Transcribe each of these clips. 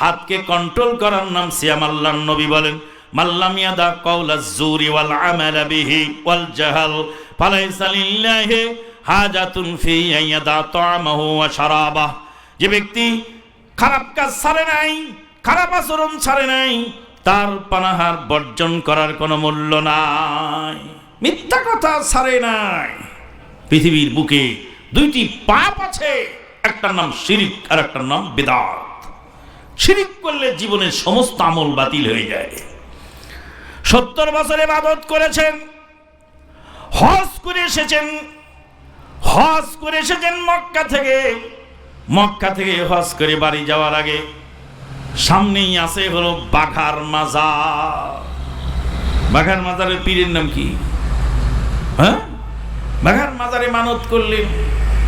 হাতকে কন্ট্রোল করার নাম সিয়াম আল্লাহ নবী বলেন। মাল্লাম ইয়াদা কওলা জুরি ওয়াল আমালা বিহি ওয়াল জাহাল, ফালাইসা লিল্লাহি হাজাতুন ফি ইয়াদা তা'মাহু ওয়া যে ব্যক্তি খারাপ কাজ ছাড়ে নাই, খারাপ আচরণ ছাড়ে নাই, তার পানাহার বর্জন করার কোনো মূল্য নাই। মিথ্যা কথা ছাড়ে নাই। পৃথিবীর বুকে দুইটি পাপ আছে, একটার নাম শিরিক আর একটার নাম বেদাত। শিরিক করলে জীবনের সমস্ত আমল বাতিল হয়ে যায়। সত্তর বছর ইবাদত করেছেন, হজ করে এসেছেন, হজ করে এসেছেন মক্কা থেকে। মক্কা থেকে হজ করে বাড়ি যাওয়ার আগে সামনেই আছে হলো বাঘার মাজা বাঘার মাজারের পীরের নাম কি? হ্যাঁ? বাঘার মাজারে মানত করলেন,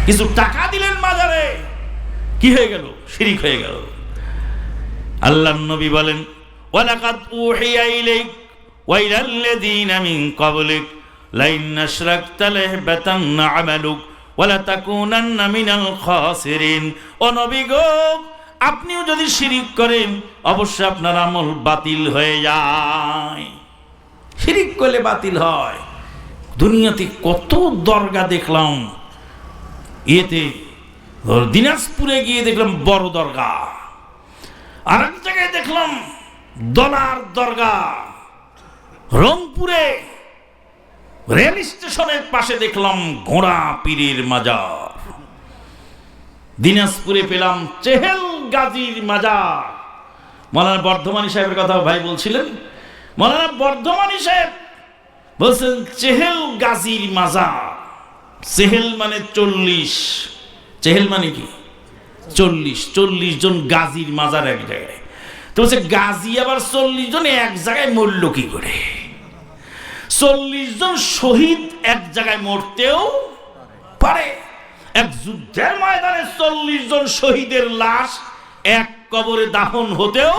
কিছু টাকা দিলেন মাজারে। কি হয়ে গেল? শিরিক হয়ে গেল। আল্লাহ নবী বলেন, ওয়ালাকাদ উহিয়া ইলাইক, ওয়া ইলাল্লাযীনা মিন ক্বাবলিক, লাইন আশরাকতা লাহবাতান্না আমালুক ওয়া লাতাকুনান্না মিনাল খাসিরিন। ও নবী গো, আপনিও যদি শিরিক করেন, অবশ্যই আপনার আমল বাতিল হয়ে যায়। শিরিক করলে বাতিল হয়। দুনিয়াতে কত দরগা দেখলাম, ইয়েতে দিনাজপুরে গিয়ে দেখলাম বড় দরগা। আর এক জায়গায় দেখলাম দলার দরগা রংপুরে রেল স্টেশনের পাশে দেখলাম ঘোড়া পীরের মাজার। দিনাজপুরে পেলাম চেহেল গাজীর মাজার। মৌলানা বর্ধমানী সাহেবের কথা ভাই বলছিলেন। মৌলানা বর্ধমানী সাহেব বলছেন, চেহেল গাজীর মাজার। চেহেল মানে চল্লিশ। চেহেল মানে কি? চল্লিশ চল্লিশ জন গাজীর মাজার এক জায়গায়। তো বলছে, গাজী আবার চল্লিশ জন এক জায়গায় মরল কি করে? চল্লিশ জন শহীদ এক জায়গায় মরতেও পারে। এক যুদ্ধের ময়দানে চল্লিশ জন শহীদের লাশ এক কবরে দাহন হতেও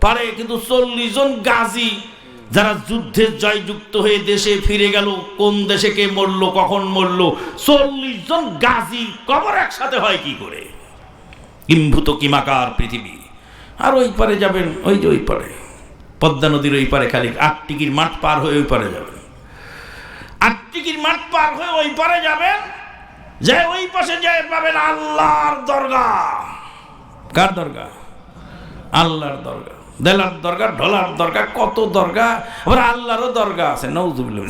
পারে। কিন্তু চল্লিশ জন গাজী যারা যুদ্ধে জয়যুক্ত হয়ে দেশে ফিরে গেল, কোন দেশে কে মরলো, কখন মরলো, চল্লিশ জন গাজী কবর একসাথে হয় কি করে? কিম্ভূত কিমাকার পৃথিবী। আর ওই পারে যাবেন, ওই যে ওই পারে। পদ্মা নদীর ওই পারে খালি আটটিকির মাঠ পার হয়ে ওই পারে যাবেন। আটটিকির মাঠ পার হয়ে ওই পারে যাবেন, যে ওই পাশে যায় পাবেন আল্লাহর দরগা কার দরগা আল্লাহর দরগা দেলার দরগা ঢোলার দরগা কত দরগা আবার আল্লাহরও দরগা আছে নৌজুবিল্লাহ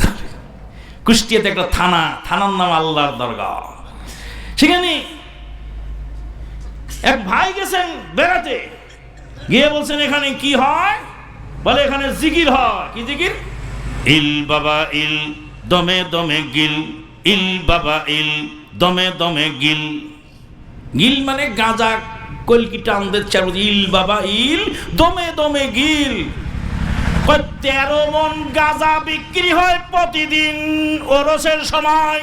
কুষ্টিয়াতে একটা থানা, থানার নাম আল্লাহর দরগা সেখানে এক ভাই গেছেন বেড়াতে। গিয়ে বলছেন এখানে কি হয়? বলে এখানে জিকির হয়। কি জিকির ইল বাবা ইল দমে দমে গিল। ইল বাবা ইল দমে দমে গিল। গিল মানে গাঁজা কলকি টানদের চার ইল বাবা ইল দমে দমে গিল। তেরো মন গাঁজা বিক্রি হয় প্রতিদিন ওরসের সময়।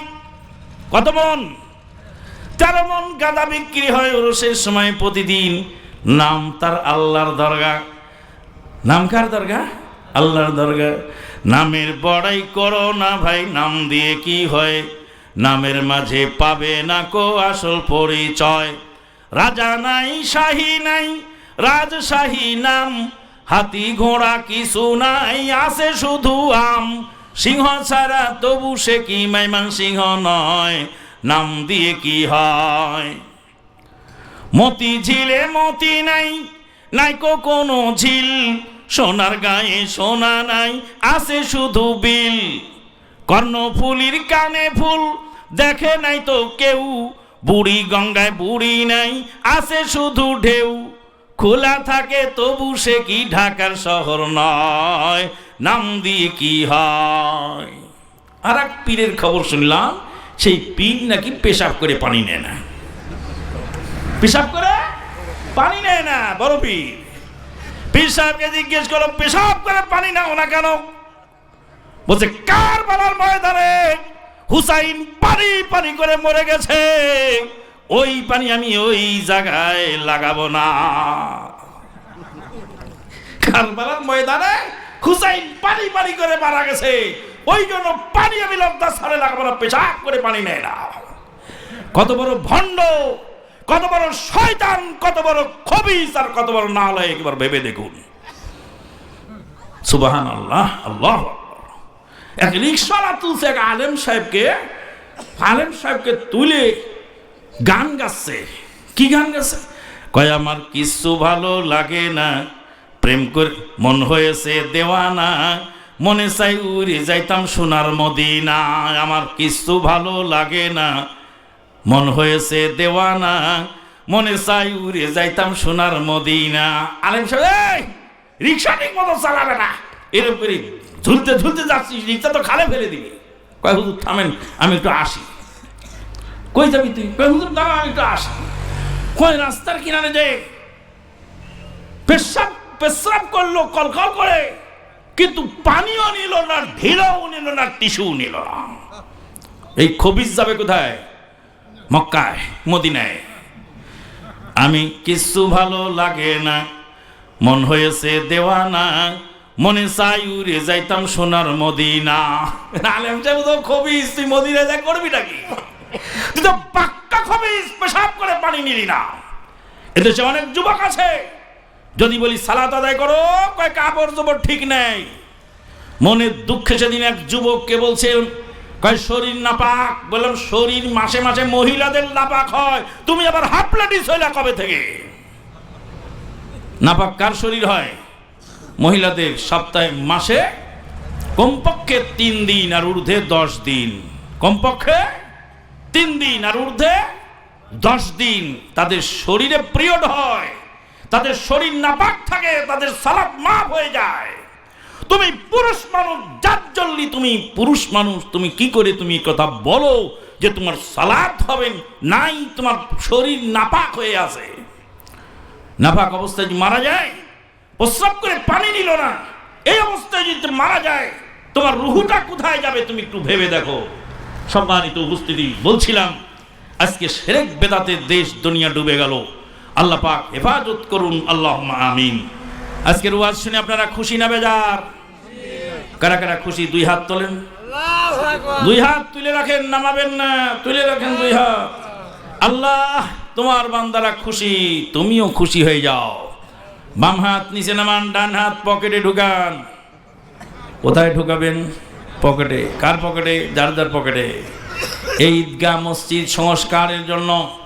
কত মন? তেরো মন গাঁজা বিক্রি হয় ওরসের সময় প্রতিদিন। নাম তার আল্লাহর দরগা। নাম কার দরগা? আল্লাহর দরগা। নামের বড়াই করো না ভাই, নাম দিয়ে কি হয়? নামের মাঝে পাবে না কো আসল পরিচয়। রাজা নাই, শাহী নাই, রাজশাহী নাম। হাতি ঘোড়া কিছু নাই, আছে শুধু আম। সিংহ ছাড়া তবু সে কি মাইমান সিংহ নয়। নাম দিয়ে কি হয়? মতি ঝিলে মতি নাই নাইকো কোনো ঝিল। সোনার গায়ে সোনা নাই, আছে শুধু বিল। কর্ণফুলির কানে ফুল দেখে নাই তো কেউ। বুড়ি গঙ্গায় বুড়ি নাই, আছে শুধু ঢেউ। খোলা থাকে তবু সে কি ঢাকার শহর নয়, নাম দিয়ে কি হয়? আর এক পীরের খবর শুনলাম সেই পীর নাকি পেশাব করে পানি নেয় না। পেশাব করে? পানি নেয় না, বড় পীর। পীর সাহেবকে জিজ্ঞেস করো, পেশাব করে পানি নাও না কেন? বলছে কার বালার ময়দানে হুসাইন পানি পানি করে মরে গেছে। ওই পানি আমি ওই জায়গায় লাগাবো না। কারবালার ময়দানে হুসাইন পানি পানি করে মারা গেছে। ওই জন্য পানি আমি লব্ধা সারে লাগাবো না, পেশাব করে পানি নেয় না কত বড় ভণ্ড, কত বড় শয়তান, কত বড় খবিস আর কত বড় নালয়, একবার ভেবে দেখুন। সুবাহান আল্লাহ আল্লাহ এক রিক্সাওয়ালা তুলছে এক আলেম সাহেবকে আলেম সাহেবকে তুলে গান গাচ্ছে। কি গান গাচ্ছে? কয়, আমার কিছু ভালো লাগে না, প্রেম করে, মন হয়েছে দেওয়ানা মনে চাই উড়ে যাইতাম সোনার মদিনা। আমার কিছু ভালো লাগে না, মন হয়েছে দেওয়ানা। মনে চাই উড়ে যাইতাম সোনার মদিনা। আলেম সাহেব রিক্সা ঠিক মতো চালাবে না। এরকম করে ঝুলতে ঝুলতে যাচ্ছিস, রিক্সা তো খালে ফেলে দিবি। কয়, হুজুর, থামেন, আমি একটু আসি। কই যাবি তুই? কই হুজুর দাঁড়া আমি একটু আসি। কই রাস্তার কিনারে যে পেশাব পেশাব করল, কলকল করে। কিন্তু পানিও নিল না, ঢিলও নিল না টিস্যু নিল না। এই খবিজ যাবে কোথায়? মক্কায়, মদিনায়। আমি কিছু ভালো লাগে না, মন হয়েছে দেওয়ানা, মনে চাই উড়ে যাইতাম সোনার মদিনা। আলেম সাহেব তো খবিজ, তুই মদিনা যা করবি নাকি? তুই তো পাক্কা খবিজ, পেশাব করে পানি নিলি না। এদেশে অনেক যুবক আছে। যদি বলি সালাত আদায় করো, কয় কাপড় জোপড় ঠিক নেই। মনের দুঃখে সেদিন এক যুবককে বলছে, কয় শরীর নাপাক। বললাম, শরীর মাসে মাসে মহিলাদের নাপাক হয়, তুমি আবার হাফ প্লেটিস হইলা কবে থেকে? নাপাক কার শরীর হয়? মহিলাদের সপ্তাহে মাসে কমপক্ষে তিন দিন আর ঊর্ধ্বে দশ দিন। কমপক্ষে তিন দিন আর ঊর্ধ্বে দশ দিন তাদের শরীরে পিরিয়ড হয়। তাদের শরীর নাপাক থাকে, তাদের সালাদ মাফ হয়ে যায়। তুমি পুরুষ মানুষ জাজ্জল্লি তুমি পুরুষ মানুষ, তুমি কি করে তুমি কথা বলো যে তোমার সালাদ হবে নাই, তোমার শরীর নাপাক হয়ে আছে। নাপাক অবস্থায় যদি মারা যায়, প্রস্রাব করে পানি নিল না, এই অবস্থায় যদি মারা যায়, তোমার রুহুটা কোথায় যাবে তুমি একটু ভেবে দেখো। সম্মানিত উপস্থিতি, বলছিলাম, আজকে সেরেক বেদাতের দেশ দুনিয়া ডুবে গেল। আল্লাহ পাক হেফাজত করুন আল্লাহ আমিন। আজকের ওয়াজ শুনে আপনারা খুশি না বেজার? কারা কারা খুশি? দুই হাত তোলেন। দুই হাত তুলে রাখেন, নামাবেন না। তুলে রাখেন দুই হাত। আল্লাহ, তোমার বান্দারা খুশি, তুমিও খুশি হয়ে যাও। বাম হাত নিচে নামান, ডান হাত পকেটে ঢুকান। কোথায় ঢুকাবেন? পকেটে। কার পকেটে? যার যার পকেটে। এই ঈদগাহ মসজিদ সংস্কারের জন্য।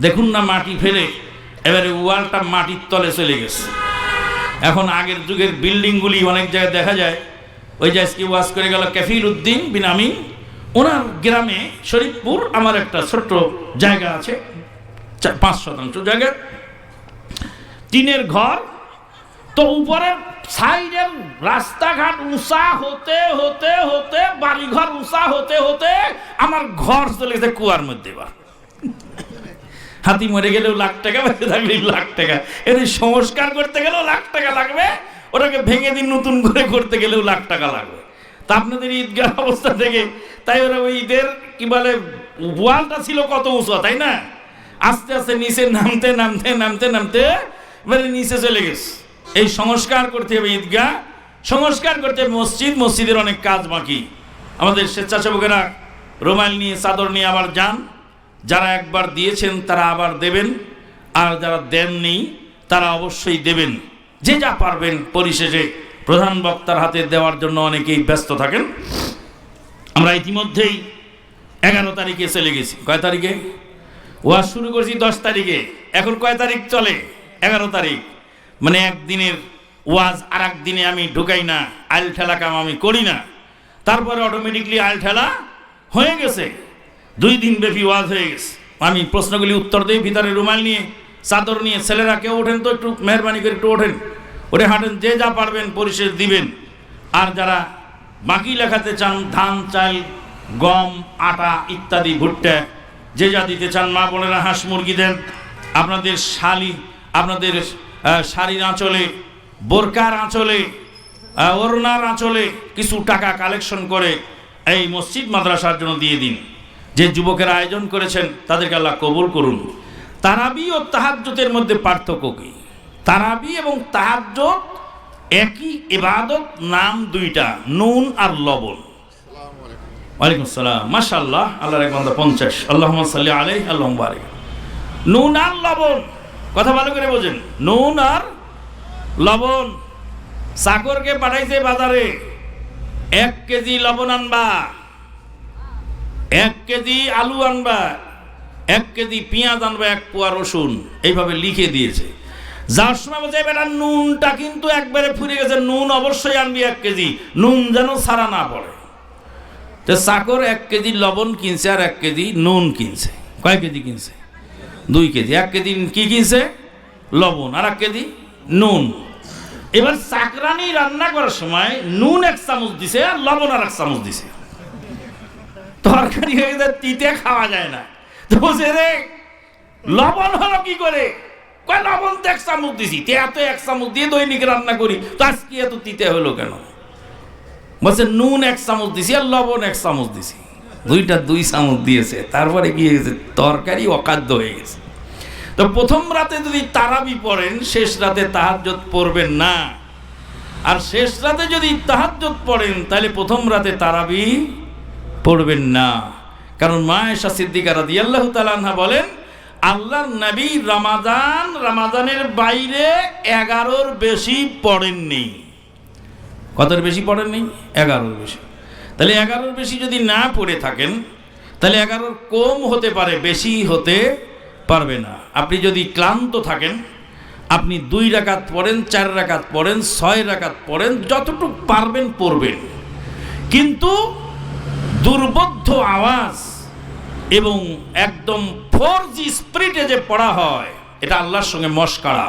দেখুন না মাটি ফেলে। এবারে ওয়ালটা মাটির তলে চলে গেছে। এখন আগের যুগের বিল্ডিংগুলি অনেক জায়গায় দেখা যায়। ওই যে আজকে ওয়াজ করে গেল ক্যাফির উদ্দিন বিন ওনার গ্রামে শরীফপুর আমার একটা ছোট্ট জায়গা আছে পাঁচ শতাংশ জায়গা। টিনের ঘর। তো উপরের সাইডের রাস্তাঘাট উঁচা হতে হতে হতে, বাড়িঘর উঁচা হতে হতে আমার ঘর চলে গেছে কুয়ার মধ্যে বা হাতি মরে গেলেও লাখ টাকা বেঁচে থাকলে লাখ টাকা। এর সংস্কার করতে গেলেও লাখ টাকা লাগবে, ওটাকে ভেঙে দিন নতুন করে করতে গেলেও লাখ টাকা লাগবে। তা আপনাদের ঈদগাহ অবস্থা থেকে তাই ওরা ওই ঈদের কি বলে, ওয়ালটা ছিল কত উঁচু, তাই না? আস্তে আস্তে নিচে নামতে নামতে নামতে নামতে, এবারে নিচে চলে গেছে। এই সংস্কার করতে হবে ঈদগাহ, সংস্কার করতে হবে মসজিদ, মসজিদের অনেক কাজ বাকি। আমাদের স্বেচ্ছাসেবকেরা রুমাল নিয়ে, চাদর নিয়ে আবার যান। যারা একবার দিয়েছেন, তারা আবার দেবেন। আর যারা দেননি, তারা অবশ্যই দেবেন। যে যা পারবেন পরিশেষে প্রধান বক্তার হাতে দেওয়ার জন্য অনেকেই ব্যস্ত থাকেন। আমরা ইতিমধ্যেই এগারো তারিখে চলে গেছি। কয় তারিখে? ওয়াজ শুরু করছি দশ তারিখে। এখন কয় তারিখ চলে? এগারো তারিখ। মানে একদিনের ওয়াজ আর দিনে আমি ঢুকাই না, আইল ঠেলা কাম আমি করি না। তারপরে অটোমেটিকলি আইল ঠেলা হয়ে গেছে। দুই দিন ব্যাপী ওয়াজ হয়ে গেছে। আমি প্রশ্নগুলি উত্তর দিই ভিতরে রুমাল নিয়ে চাদর নিয়ে ছেলেরা কেউ ওঠেন তো একটু মেহরবানি করে একটু ওঠেন। ওঠে হাঁটেন যে যা পারবেন পরিশেষ দিবেন। আর যারা বাকি লেখাতে চান ধান চাল গম আটা ইত্যাদি ভুট্টা যে যা দিতে চান মা বোনেরা হাঁস মুরগি দেন। আপনাদের শালি আপনাদের শাড়ির আঁচলে বোরকার আঁচলে আহ, ওড়নার আঁচলে কিছু টাকা কালেকশন করে এই মসজিদ মাদ্রাসার জন্য দিয়ে দিন। যে যুবকের আয়োজন করেছেন, তাদেরকে আল্লাহ কবুল করুন। তারাবি ও তাহাজ্জতের মধ্যে পার্থক্য কি? তারাবি এবং তাহাজ্জত একই ইবাদত, নাম দুইটা, নুন আর লবণ। ওয়ালাইকুম আসসালাম। মাশাআল্লাহ, আল্লাহর এক বান্দা পঞ্চাশ। আল্লাহ সাল্লি আলাই আল্লাহ বারিক। নুন আর লবণ, কথা ভালো করে বোঝেন। নুন আর লবণ চাকরকে পাঠাইছে বাজারে। এক কেজি লবণ আনবা। এক কেজি আলু আনবা, এক কেজি পেঁয়াজ আনবা, এক পোয়া রসুন। এইভাবে লিখে দিয়েছে। যার সময় বলছে বেটা নুনটা কিন্তু একবারে ফুরে গেছে। নুন অবশ্যই আনবি এক কেজি। নুন যেন সারা না পড়ে। তো চাকর এক কেজি লবণ কিনছে আর এক কেজি নুন কিনছে। কয় কেজি কিনছে? দুই কেজি। এক কেজি কি কিনছে? লবণ। আর এক কেজি নুন। এবার চাকরানি রান্না করার সময় নুন এক চামচ দিছে আর লবণ আর এক চামচ দিছে। তরকারি হয়ে গেছে, তিতে খাওয়া যায় না। তো বলছে, রে, লবণ হলো কি করে? কয়, লবণ তো এক চামচ দিছি, তে এত এক চামচ দিয়ে দৈনিক রান্না করি, তো আজকে এত তিতে হলো কেন? বলছে, নুন এক চামচ দিছি আর লবণ এক চামচ দিছি। দুইটা দুই চামচ দিয়েছে, তারপরে কি হয়েছে তরকারি অখাদ্য হয়ে গেছে। তো প্রথম রাতে যদি তারাবি পড়েন, শেষ রাতে তাহাজ্জত পড়বেন না। আর শেষ রাতে যদি তাহাজ্জত পড়েন, তাহলে প্রথম রাতে তারাবি পড়বেন না। কারণ মায়েশা সিদ্দিকা রাদি আল্লাহ তালাহা বলেন আল্লাহ নবী রামাদান রামাদানের বাইরে এগারোর বেশি পড়েননি। কতর বেশি পড়েননি? এগারোর বেশি। তাহলে এগারোর বেশি যদি না পড়ে থাকেন, তাহলে এগারোর কম হতে পারে, বেশি হতে পারবে না। আপনি যদি ক্লান্ত থাকেন, আপনি দুই রাকাত পড়েন, চার রাকাত পড়েন, ছয় রাকাত পড়েন, যতটুকু পারবেন পড়বেন। কিন্তু দুর্বোধ্য আওয়াজ এবং একদম ফোর জি স্প্রিটে যে পড়া হয় এটা আল্লাহর সঙ্গে মস্কারা।